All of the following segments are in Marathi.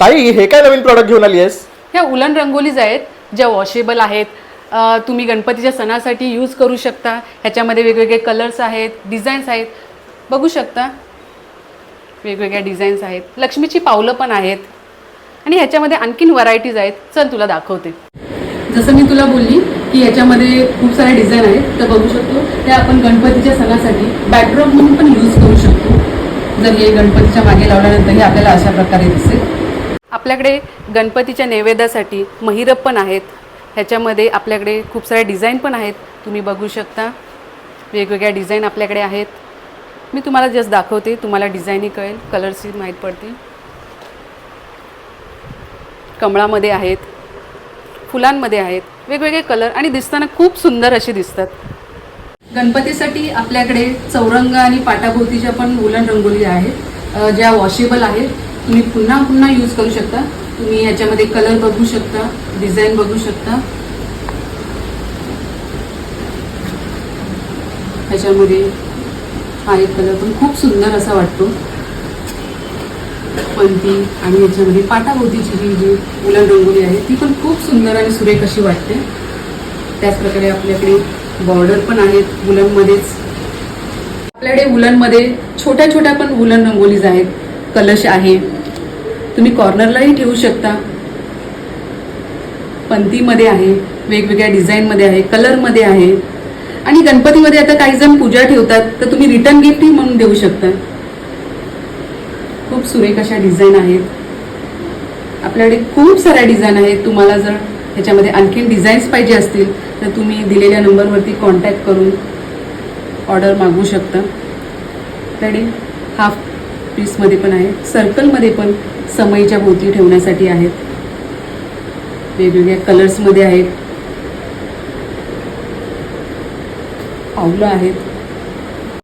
ताई हे काय नवीन प्रॉडक्ट घेऊन आली आहेस? ह्या उलन रंगोलीज आहेत ज्या वॉशेबल आहेत. अ, तुम्ही गणपतीच्या सणासाठी यूज करू शकता. ह्याच्यामध्ये वेगवेगळे कलर्स आहेत डिझाईन्स आहेत. बघू शकता. वेगवेगळ्या डिझाईन्स आहेत. लक्ष्मीची पावलं पण आहेत. आणि ह्याच्यामध्ये आणखीन व्हरायटीज आहेत. चल तुला दाखवते. जसं मी तुला बोलली की याच्यामध्ये खूप साऱ्या डिझाईन आहेत तर बघू शकतो. ते आपण गणपतीच्या सणासाठी बॅकड्रॉप म्हणून पण यूज करू शकतो. जर हे गणपतीच्या मागे लावल्यानंतर हे आपल्याला अशा प्रकारे दिसेल. आपल्याकडे गणपतीच्या नैवेद्यासाठी महिरप पण आहेत. ह्याच्यामध्ये आपल्याकडे खूप साऱ्या डिझाईन पण आहेत. तुम्ही बघू शकता. वेगवेगळ्या डिझाईन आपल्याकडे आहेत. मी तुम्हाला जस्ट दाखवते तुम्हाला डिझाईनही कळेल कलर्सही माहीत पडतील. कमळामध्ये आहेत फुलांमध्ये आहेत वेगवेगळे कलर आणि दिसताना खूप सुंदर असे दिसतात. गणपतीसाठी आपल्याकडे चौरंग आणि पाटाभोवतीच्या पण उलन रंगोली आहेत ज्या वॉशेबल आहेत. तुम्ही पुन्हा पुन्हा यूज करू शकता. तुम्ही याच्यामध्ये कलर बघू शकता डिझाईन बघू शकता. ह्याच्यामध्ये हा एक कलर पण खूप सुंदर असा वाटतो. पंती आणि याच्यामध्ये पाटाभोवतीची जी जी उलन रंगोली आहे ती पण खूप सुंदर आणि सुरेख अशी वाटते. त्याचप्रकारे आपल्याकडे बॉर्डर पण आहेत उलनमध्येच आपल्याकडे वुलनमध्ये छोट्या छोट्या पण वुलन रंगोलीज आहेत. कलश आहे. तुम्ही कॉर्नरलाही ठेवू शकता. पंतीमध्ये आहे वेगवेगळ्या डिझाईनमध्ये आहे कलरमध्ये आहे. आणि गणपतीमध्ये आता काही जण पूजा ठेवतात तर तुम्ही रिटर्न गिफ्टही म्हणून देऊ शकता. खूप सुरेख अशा डिझाईन आहेत. आपल्याकडे खूप साऱ्या डिझाईन आहेत. तुम्हाला जर ह्याच्यामध्ये आणखीन डिझाईन्स पाहिजे असतील तर तुम्ही दिलेल्या नंबरवरती कॉन्टॅक्ट करून ऑर्डर मागवू शकता. आपल्याकडे हाफ पीसमध्ये पण आहे सर्कलमध्ये पण समईच्या भोवती ठेवण्यासाठी आहेत. वेगवेगळ्या कलर्समध्ये आहेत. पावलं आहेत.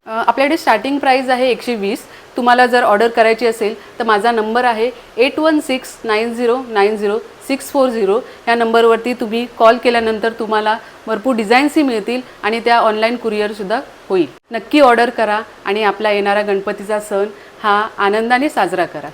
आपल्याकडे स्टार्टिंग प्राईज आहे एकशे वीस. तुम्हाला जर ऑर्डर करायची असेल तर माझा नंबर आहे eight one six nine zero nine zero six four zero. ह्या नंबरवरती तुम्ही कॉल केल्यानंतर तुम्हाला भरपूर डिझाईन्सही मिळतील आणि त्या ऑनलाईन कुरिअरसुद्धा होईल. नक्की ऑर्डर करा आणि आपला येणारा गणपतीचा सण हा आनंदाने साजरा करा.